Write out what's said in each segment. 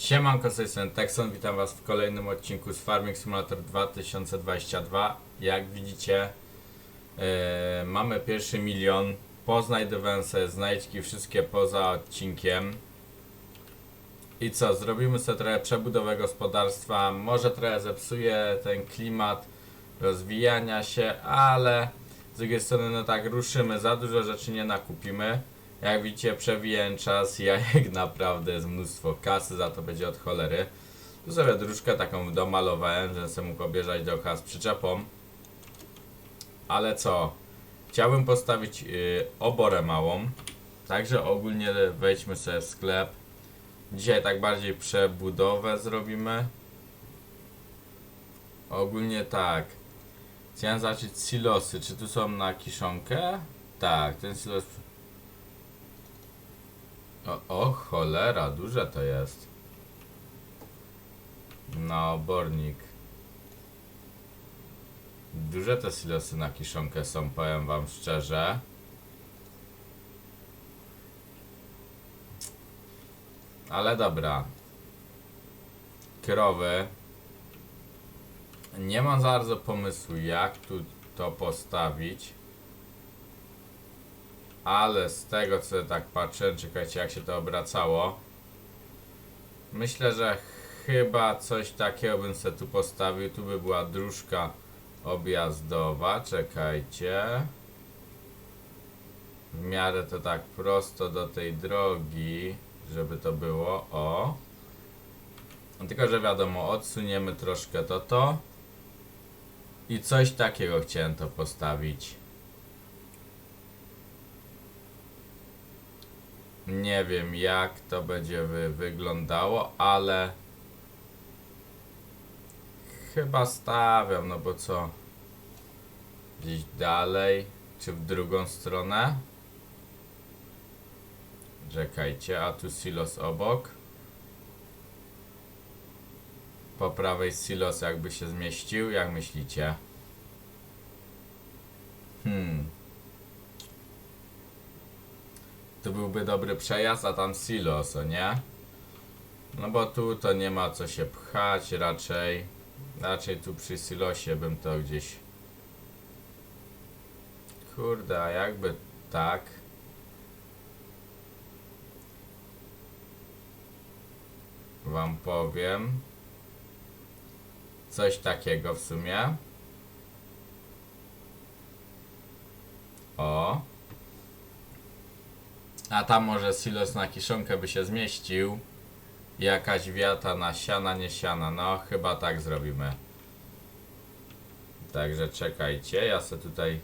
Siemanko, z tej strony Texon, witam was w kolejnym odcinku z Farming Simulator 2022. Jak widzicie, e, mamy pierwszy milion. Poznajdowałem sobie znajdźki wszystkie poza odcinkiem. I co, zrobimy sobie trochę przebudowę gospodarstwa. Może trochę zepsuje ten klimat rozwijania się, ale z drugiej strony, no tak, ruszymy. Za dużo rzeczy nie nakupimy. Jak widzicie, przewijałem czas, jajek naprawdę jest mnóstwo kasy, za to będzie od cholery. Tu sobie dróżkę taką domalowałem, że sobie mógł objeżdżać dookoła z przyczepą. Ale co? Chciałbym postawić yy, oborę małą. Także ogólnie wejdźmy sobie w sklep. Dzisiaj tak bardziej przebudowę zrobimy. Ogólnie tak. Chciałem zacząć silosy. Czy tu są na kiszonkę? Tak, ten silos o, o cholera, duże to jest. No, obornik. Duże te silosy na kiszonkę są, powiem wam szczerze. Ale dobra. Krowy. Nie mam za bardzo pomysłu, jak tu to postawić. Ale z tego co tak patrzę, czekajcie jak się to obracało. Myślę, że chyba coś takiego bym se tu postawił. Tu by była dróżka objazdowa. Czekajcie. W miarę to tak prosto do tej drogi, żeby to było. O. Tylko, że wiadomo, odsuniemy troszkę to to. I coś takiego chciałem to postawić. Nie wiem jak to będzie wy wyglądało, ale chyba stawiam, no bo co? Gdzieś dalej, czy w drugą stronę? Czekajcie, a tu silos obok. Po prawej silos jakby się zmieścił, jak myślicie? Hmm. Tu byłby dobry przejazd, a tam silos, o nie? No bo tu to nie ma co się pchać raczej. Raczej tu przy silosie bym to gdzieś... Kurde, a jakby tak... Wam powiem. Coś takiego w sumie. O. A tam może silos na kiszonkę by się zmieścił. Jakaś wiata na siana, nie siana. No, chyba tak zrobimy. Także czekajcie, ja sobie tutaj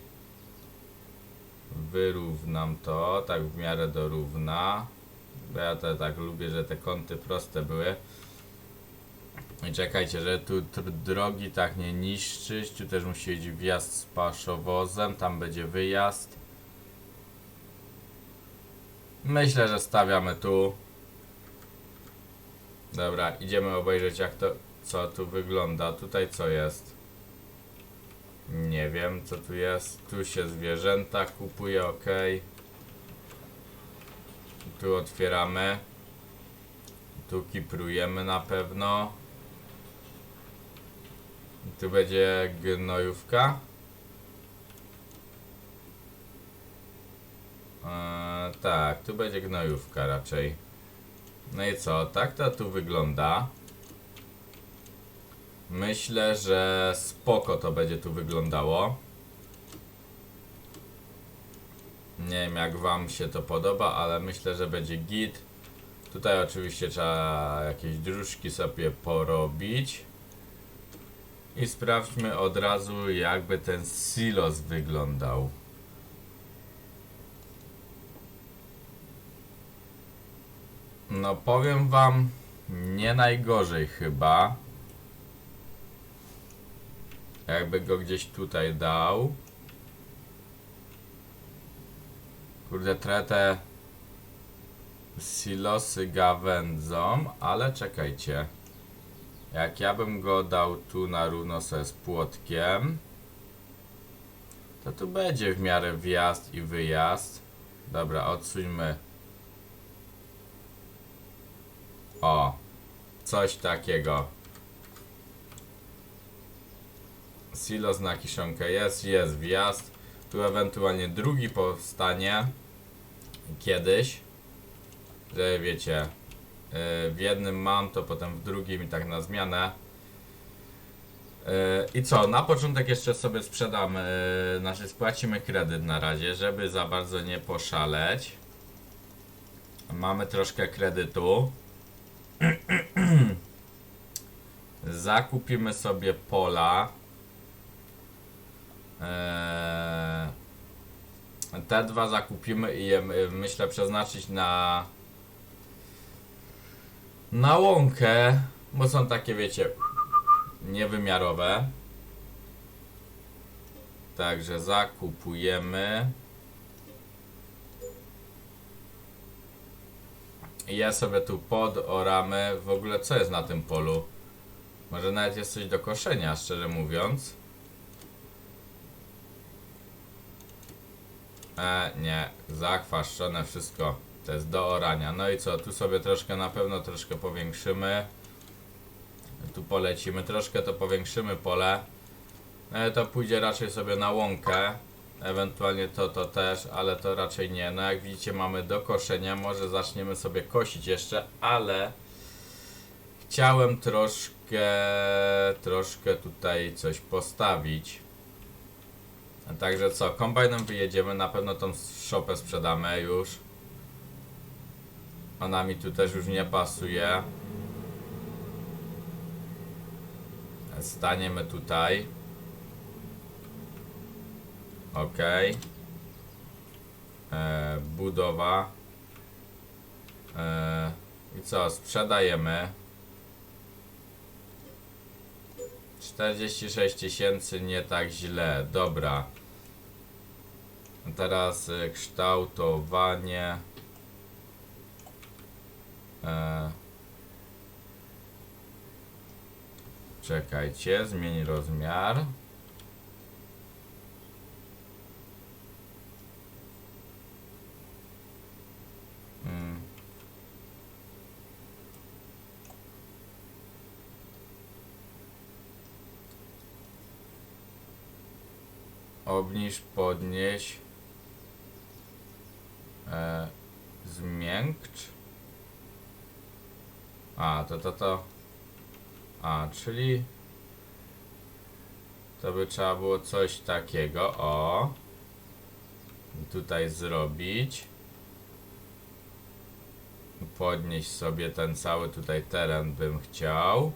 wyrównam to, tak w miarę dorówna. Bo ja to tak lubię, że te kąty proste były. I czekajcie, że tu drogi tak nie niszczyć. Tu też musi być wjazd z paszowozem, tam będzie wyjazd. Myślę, że stawiamy tu. Dobra, idziemy obejrzeć jak to, co tu wygląda. Tutaj co jest? Nie wiem co tu jest. Tu się zwierzęta kupuje, ok. Tu otwieramy. Tu kiprujemy na pewno. Tu będzie gnojówka. Tak, tu będzie gnojówka raczej. No i co, tak to tu wygląda. Myślę, że spoko to będzie tu wyglądało. Nie wiem jak wam się to podoba, ale myślę, że będzie git. Tutaj oczywiście trzeba jakieś dróżki sobie porobić. I sprawdźmy od razu jakby ten silos wyglądał. No powiem wam, nie najgorzej chyba. Jakby go gdzieś tutaj dał. Kurde, te silosy gawędzą, ale czekajcie. Jak ja bym go dał tu na równo sobie z płotkiem, to tu będzie w miarę wjazd i wyjazd. Dobra, odsuńmy O. coś takiego. Silos na kiszonkę jest, jest wjazd. Tu ewentualnie drugi powstanie kiedyś. Że wiecie, yy, w jednym mam, to potem w drugim i tak na zmianę. Yy, I co, na początek jeszcze sobie sprzedamy, yy, znaczy spłacimy kredyt na razie, żeby za bardzo nie poszaleć. Mamy troszkę kredytu. Zakupimy sobie pola. Eee, te dwa zakupimy i je y, myślę przeznaczyć na na łąkę, bo są takie wiecie niewymiarowe. Także zakupujemy. Ja sobie tu podoramy. W ogóle co jest na tym polu? Może nawet jest coś do koszenia, szczerze mówiąc. E, nie, zakwaszczone wszystko. To jest do orania. No i co, tu sobie troszkę na pewno troszkę powiększymy. Tu polecimy, troszkę to powiększymy pole. E, to pójdzie raczej sobie na łąkę. Ewentualnie to, to też, ale to raczej nie. No jak widzicie mamy do koszenia, może zaczniemy sobie kosić jeszcze, ale chciałem troszkę, troszkę tutaj coś postawić. Także co, kombajnem wyjedziemy, na pewno tą szopę sprzedamy już. Ona mi tu też już nie pasuje. Staniemy tutaj. Ok. E, budowa. E, I co, sprzedajemy. 46 tysięcy, nie tak źle, dobra. Teraz y, kształtowanie. E, czekajcie, zmień rozmiar. Obniż, podnieś. E, zmiękcz. A, to, to, to. A, czyli. To by trzeba było coś takiego, o. Tutaj zrobić. Podnieść sobie ten cały tutaj teren bym chciał.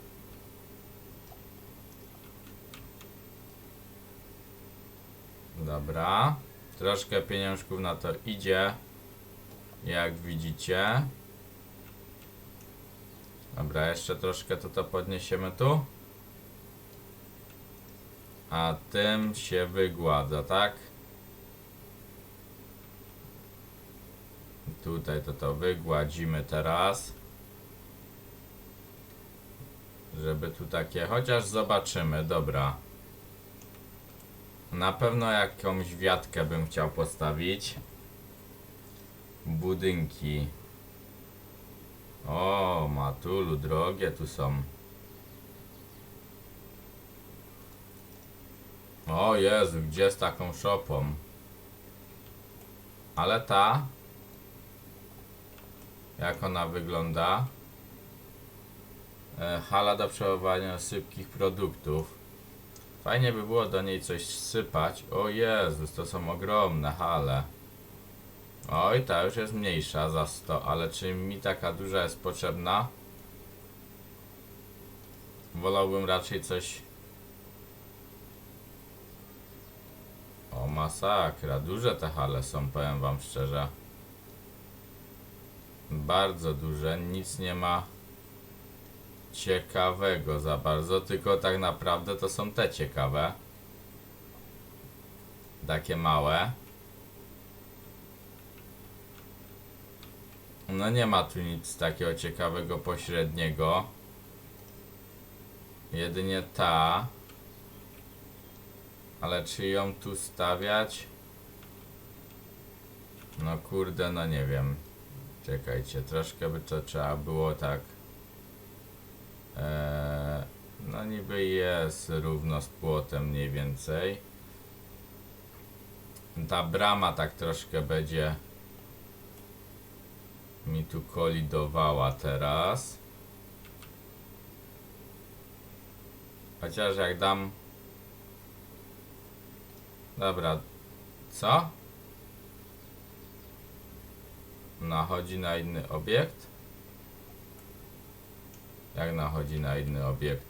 Dobra. Troszkę pieniążków na to idzie. Jak widzicie. Dobra, jeszcze troszkę to, to podniesiemy tu. A tym się wygładza, tak? Tutaj to to wygładzimy teraz. Żeby tu takie, chociaż zobaczymy, dobra. Na pewno jakąś wiatkę bym chciał postawić. Budynki. O, matulu, drogie tu są. O Jezu, gdzie z taką szopą? Ale ta... Jak ona wygląda? E, hala do przechowywania sypkich produktów. Fajnie by było do niej coś sypać. O Jezus, to są ogromne hale. Oj, ta już jest mniejsza za 100, ale czy mi taka duża jest potrzebna? Wolałbym raczej coś... O masakra, duże te hale są, powiem wam szczerze. Bardzo duże, nic nie ma ciekawego za bardzo, tylko tak naprawdę to są te ciekawe. Takie małe. No nie ma tu nic takiego ciekawego pośredniego. Jedynie ta. Ale czy ją tu stawiać? No kurde, no nie wiem. Czekajcie, troszkę by to trzeba było tak Eee, no niby jest równo z płotem mniej więcej. Ta brama tak troszkę będzie mi tu kolidowała teraz. Chociaż jak dam... Dobra. Co? Nachodzi na inny obiekt? Jak nachodzi na inny obiekt?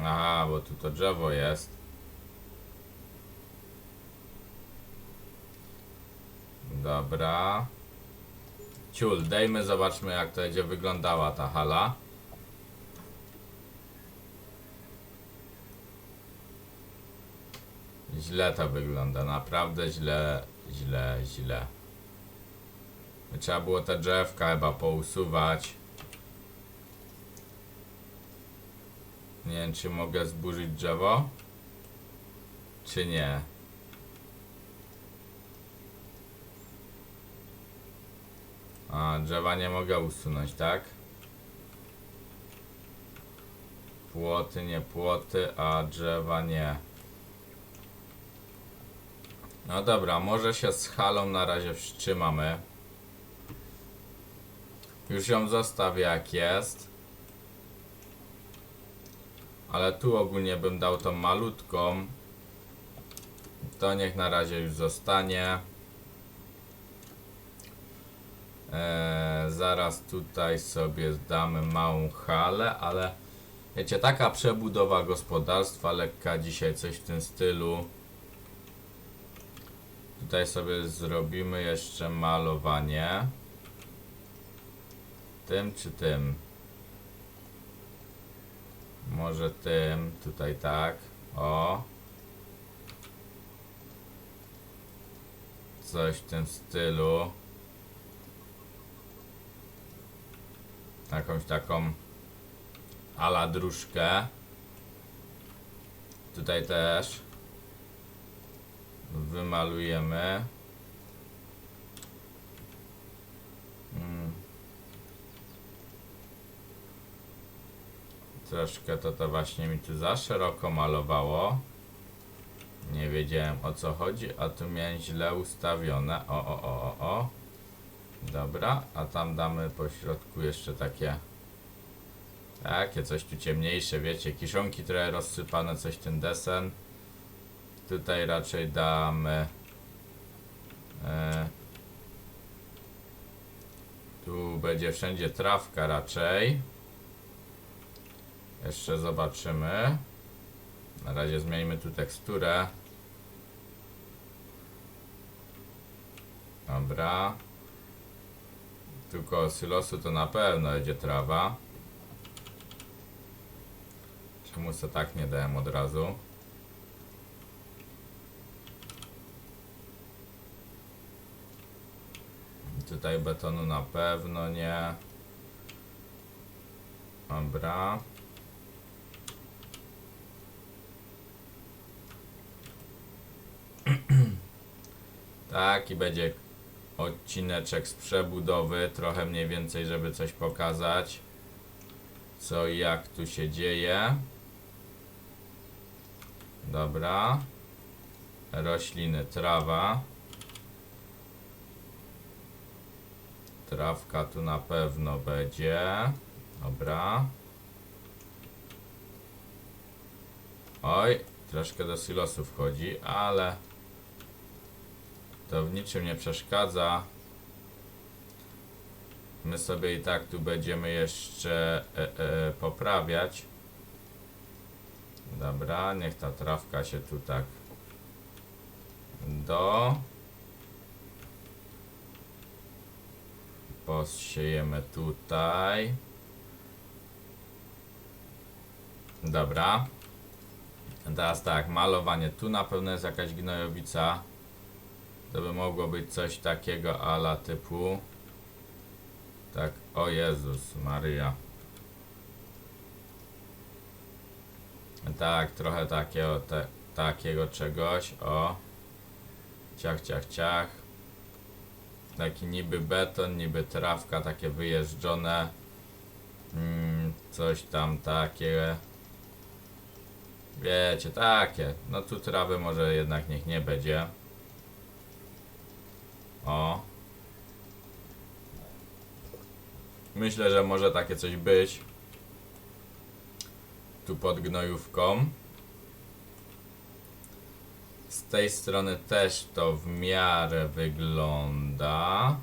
Aha, bo tu to drzewo jest. Dobra. Ciul, dejmy, zobaczmy jak to będzie wyglądała ta hala. Źle to wygląda, naprawdę źle, źle, źle. Trzeba było te drzewka chyba pousuwać. Nie wiem, czy mogę zburzyć drzewo? Czy nie? A, drzewa nie mogę usunąć, tak? Płoty, nie płoty, a drzewa nie. No dobra, może się z halą na razie wstrzymamy. Już ją zostawię jak jest. Ale tu ogólnie bym dał tą malutką. To niech na razie już zostanie. Eee, zaraz tutaj sobie damy małą halę, ale wiecie, taka przebudowa gospodarstwa lekka dzisiaj, coś w tym stylu. Tutaj sobie zrobimy jeszcze malowanie. Tym czy tym? Może tym, tutaj tak. O. Coś w tym stylu. Jakąś taką ala dróżkę. Tutaj też wymalujemy. Troszkę to to właśnie mi tu za szeroko malowało. Nie wiedziałem o co chodzi, a tu miałem źle ustawione. O, o, o, o, o. Dobra, a tam damy po środku jeszcze takie takie coś tu ciemniejsze, wiecie, kiszonki trochę rozsypane, coś ten desen. Tutaj raczej damy e, tu będzie wszędzie trawka raczej. Jeszcze zobaczymy. Na razie zmieńmy tu teksturę. Dobra. Koło silosu to na pewno będzie trawa. Czemu se tak nie dałem od razu? Tutaj betonu na pewno nie. Dobra. Tak, i będzie odcineczek z przebudowy, trochę mniej więcej, żeby coś pokazać, co i jak tu się dzieje. Dobra. Rośliny, trawa. Trawka tu na pewno będzie. Dobra. Oj, troszkę do silosu wchodzi, ale to w niczym nie przeszkadza. My sobie i tak tu będziemy jeszcze e, e, poprawiać. Dobra, niech ta trawka się tu tak do. Posiejemy tutaj. Dobra. Teraz tak, malowanie. Tu na pewno jest jakaś gnojowica. To by mogło być coś takiego ala typu. Tak, o Jezus Maria. Tak, trochę takiego, te, takiego czegoś. O. Ciach, ciach, ciach. Taki niby beton, niby trawka, takie wyjeżdżone. Mm, coś tam takie. Wiecie, takie. No tu trawy może jednak niech nie będzie. O. Myślę, że może takie coś być. Tu pod gnojówką. Z tej strony też to w miarę wygląda.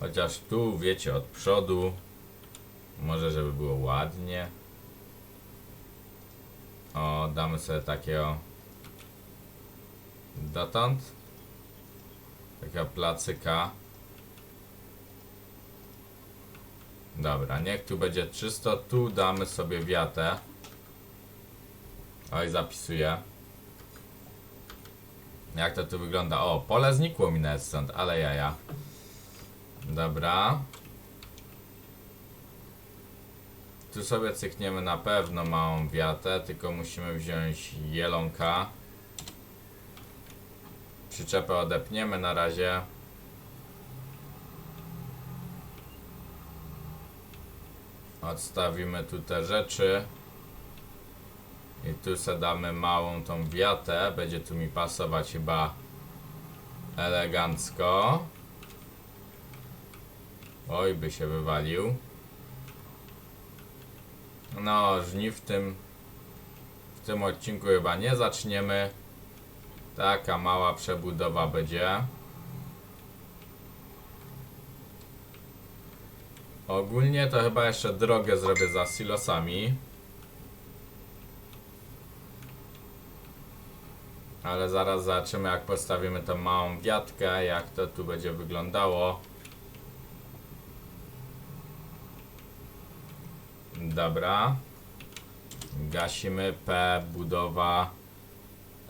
Chociaż tu, wiecie, od przodu. Może, żeby było ładnie. O, damy sobie takiego. Dotąd. Taka placyka. Dobra, niech tu będzie czysto. Tu damy sobie wiatę. Oj, zapisuję. Jak to tu wygląda? O, pole znikło mi nawet stąd, ale jaja. Dobra. Tu sobie cykniemy na pewno małą wiatę, tylko musimy wziąć jelonka. Przyczepę odepniemy na razie. Odstawimy tu te rzeczy. I tu se damy małą tą wiatę. Będzie tu mi pasować chyba elegancko. Oj, by się wywalił. No, żniw w tym w tym odcinku chyba nie zaczniemy. Taka mała przebudowa będzie. Ogólnie to chyba jeszcze drogę zrobię za silosami. Ale zaraz zobaczymy jak postawimy tą małą wiatkę, jak to tu będzie wyglądało. Dobra. Gasimy P, budowa.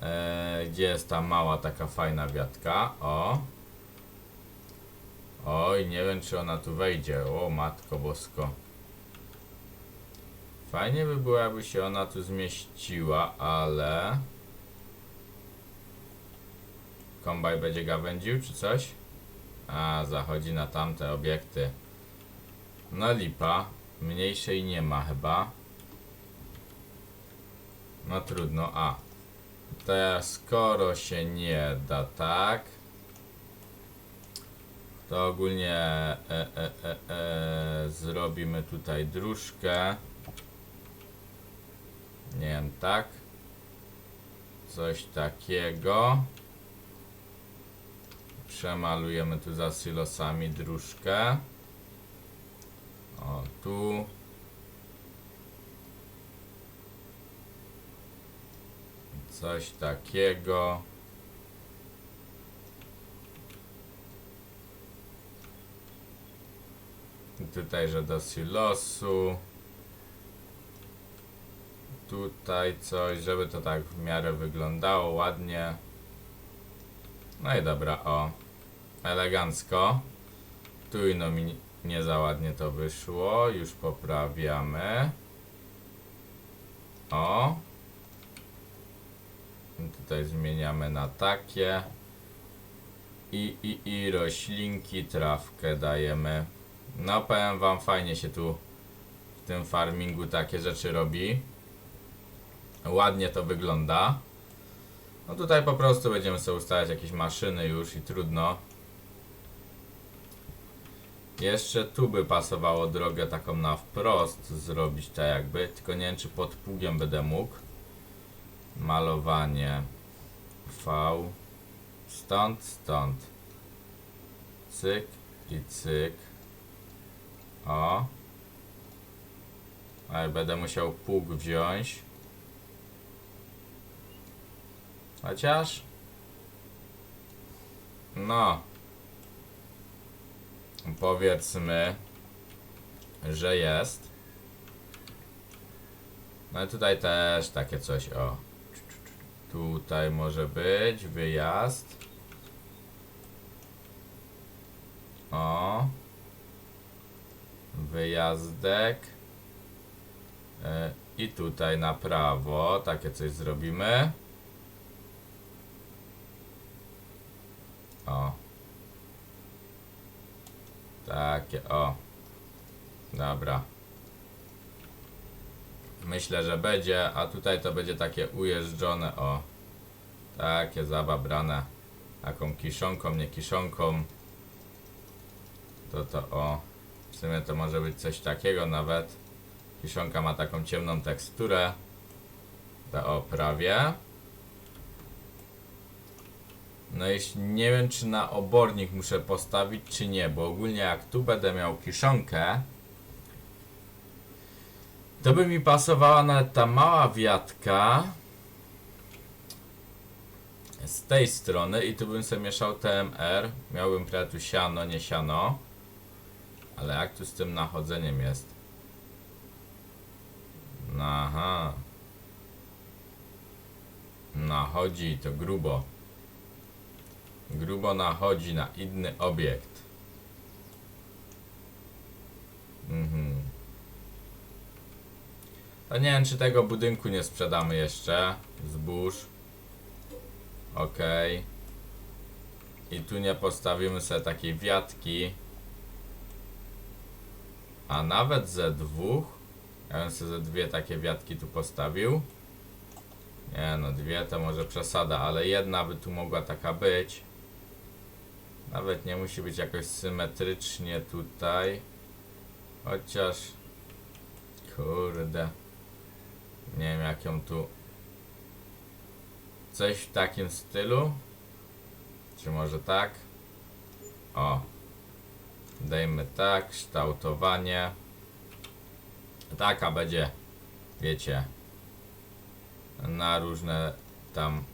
E, gdzie jest ta mała taka fajna wiatka? O. Oj, nie wiem czy ona tu wejdzie. O, matko bosko. Fajnie by było, jakby się ona tu zmieściła, ale... Kombaj będzie gawędził, czy coś? A, zachodzi na tamte obiekty. No lipa. Mniejszej nie ma chyba. No trudno, a. Ja, skoro się nie da, tak? To ogólnie e, e, e, e, zrobimy tutaj dróżkę. Nie wiem, tak? Coś takiego. Przemalujemy tu za silosami dróżkę. O, tu. Coś takiego. Tutaj, że do silosu. Tutaj coś, żeby to tak w miarę wyglądało ładnie. No i dobra, o. Elegancko. Tu no mi nie za ładnie to wyszło. Już poprawiamy. O. Tutaj zmieniamy na takie. I, i, i roślinki, trawkę dajemy. No powiem wam, fajnie się tu w tym farmingu takie rzeczy robi. Ładnie to wygląda. No tutaj po prostu będziemy sobie ustawiać jakieś maszyny już i trudno. Jeszcze tu by pasowało drogę taką na wprost zrobić tak jakby, tylko nie wiem czy pod pługiem będę mógł. Malowanie V stąd, stąd. Cyk i cyk. O. Ale będę musiał pług wziąć. Chociaż. No. Powiedzmy, że jest. No i tutaj też takie coś, o. Tutaj może być wyjazd. O. Wyjazdek. E, I tutaj na prawo takie coś zrobimy. O. Takie, o. Dobra. Myślę, że będzie, a tutaj to będzie takie ujeżdżone, o. Takie zababrane. Taką kiszonką, nie kiszonką. To to, o. W sumie to może być coś takiego nawet. Kiszonka ma taką ciemną teksturę. To o, prawie. No i nie wiem, czy na obornik muszę postawić, czy nie, bo ogólnie jak tu będę miał kiszonkę, to by mi pasowała nawet ta mała wiatka z tej strony i tu bym sobie mieszał TMR. Miałbym prawie tu siano, nie siano. Ale jak tu z tym nachodzeniem jest? Aha. Nachodzi to grubo. Grubo nachodzi na inny obiekt. Mhm. To nie wiem, czy tego budynku nie sprzedamy jeszcze. Zbóż. Okej. I tu nie postawimy sobie takiej wiatki. A nawet ze dwóch. Ja bym sobie ze dwie takie wiatki tu postawił. Nie no, dwie to może przesada, ale jedna by tu mogła taka być. Nawet nie musi być jakoś symetrycznie tutaj. Chociaż... Kurde. Nie wiem jak ją tu... Coś w takim stylu? Czy może tak? O. Dajmy tak, kształtowanie. Taka będzie, wiecie, na różne tam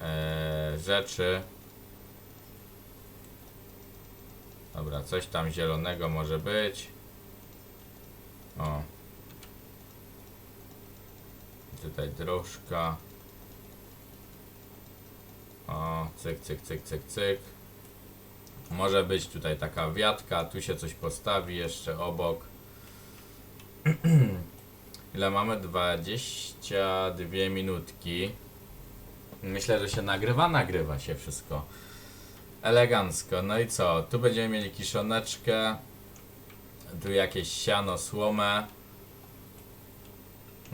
e, rzeczy. Dobra, coś tam zielonego może być. O. Tutaj dróżka. O, cyk, cyk, cyk, cyk, cyk. Może być tutaj taka wiatka, tu się coś postawi jeszcze obok. Ile mamy? 22 minutki. Myślę, że się nagrywa, nagrywa się wszystko. Elegancko. No i co? Tu będziemy mieli kiszoneczkę. Tu jakieś siano, słomę.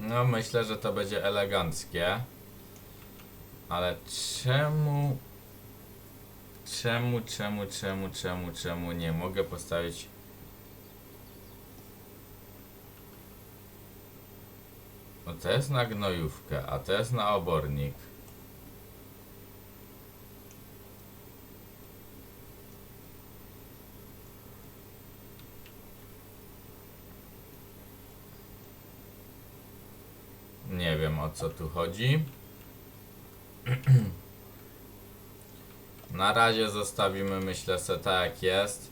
No myślę, że to będzie eleganckie. Ale czemu... Czemu, czemu, czemu, czemu, czemu nie mogę postawić... No to jest na gnojówkę, a to jest na obornik. Nie wiem o co tu chodzi. Na razie zostawimy myślę se tak jak jest.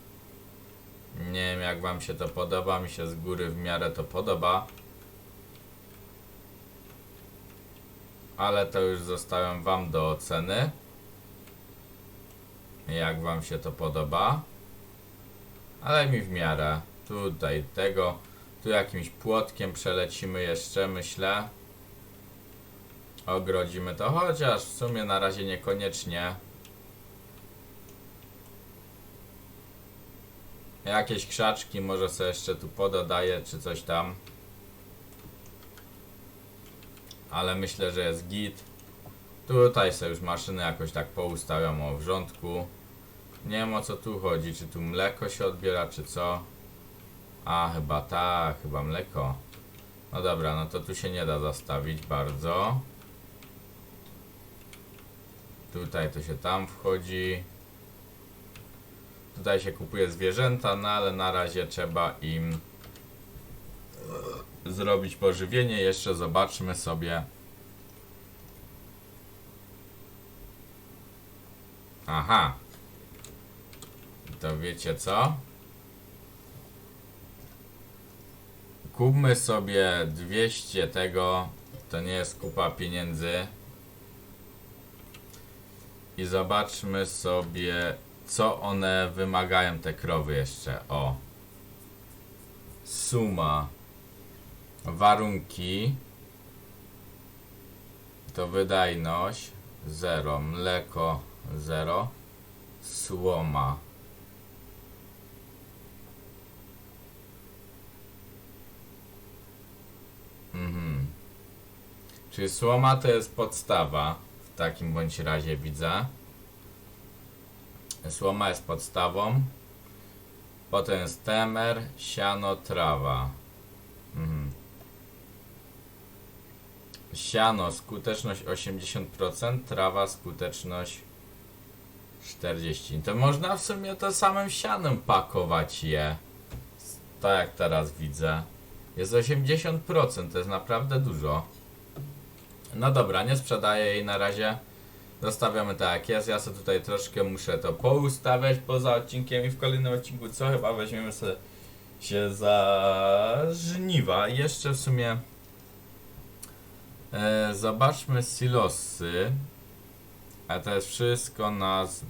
Nie wiem jak wam się to podoba, mi się z góry w miarę to podoba. Ale to już zostawiam wam do oceny. Jak wam się to podoba. Ale mi w miarę. Tutaj tego. Tu jakimś płotkiem przelecimy jeszcze, myślę. Ogrodzimy to, chociaż w sumie na razie niekoniecznie. Jakieś krzaczki może sobie jeszcze tu pododaję, czy coś tam. Ale myślę, że jest git. Tutaj sobie już maszyny jakoś tak poustawiam o wrzątku. Nie wiem o co tu chodzi, czy tu mleko się odbiera, czy co. A, chyba tak, chyba mleko. No dobra, no to tu się nie da zastawić bardzo. Tutaj to się tam wchodzi. Tutaj się kupuje zwierzęta, no ale na razie trzeba im zrobić pożywienie. Jeszcze zobaczmy sobie. Aha. To wiecie co? Kupmy sobie 200 tego. To nie jest kupa pieniędzy i zobaczmy sobie, co one wymagają, te krowy jeszcze. O. Suma. Warunki. To wydajność. 0. Mleko. 0. Słoma. Mhm. Czyli słoma to jest podstawa. Takim bądź razie widzę. Słoma jest podstawą. Potem jest temer, siano, trawa. Mhm. Siano skuteczność 80%, trawa skuteczność 40. To można w sumie to samym sianem pakować je. Tak jak teraz widzę. Jest 80%, to jest naprawdę dużo. No dobra, nie sprzedaję jej na razie. Zostawiamy tak jak jest. Ja sobie tutaj troszkę muszę to poustawiać poza odcinkiem i w kolejnym odcinku co chyba weźmiemy sobie się za żniwa. Jeszcze w sumie e, zobaczmy silosy. A to jest wszystko na z...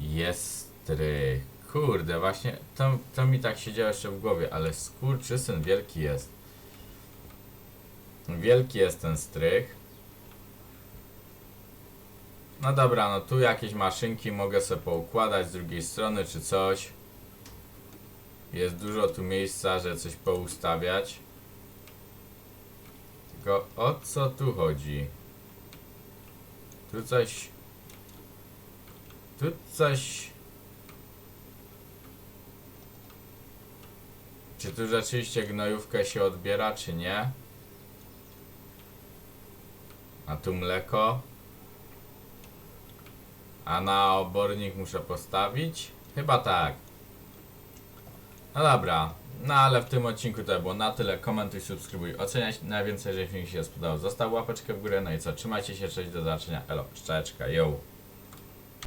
Jestry. Kurde, właśnie to, to mi tak siedziało jeszcze w głowie, ale skurczysyn wielki jest. Wielki jest ten strych. No dobra, no tu jakieś maszynki mogę sobie poukładać z drugiej strony czy coś. Jest dużo tu miejsca, że coś poustawiać. Tylko o co tu chodzi? Tu coś... Tu coś... Czy tu rzeczywiście gnojówkę się odbiera, czy nie? A tu mleko. A na obornik muszę postawić? Chyba tak. No dobra. No ale w tym odcinku to było na tyle. Komentuj, subskrybuj, oceniaj najwięcej, jeżeli film się spodobał. Zostaw łapeczkę w górę. No i co? Trzymajcie się, cześć, do zobaczenia. Elo, szczeczka, yo.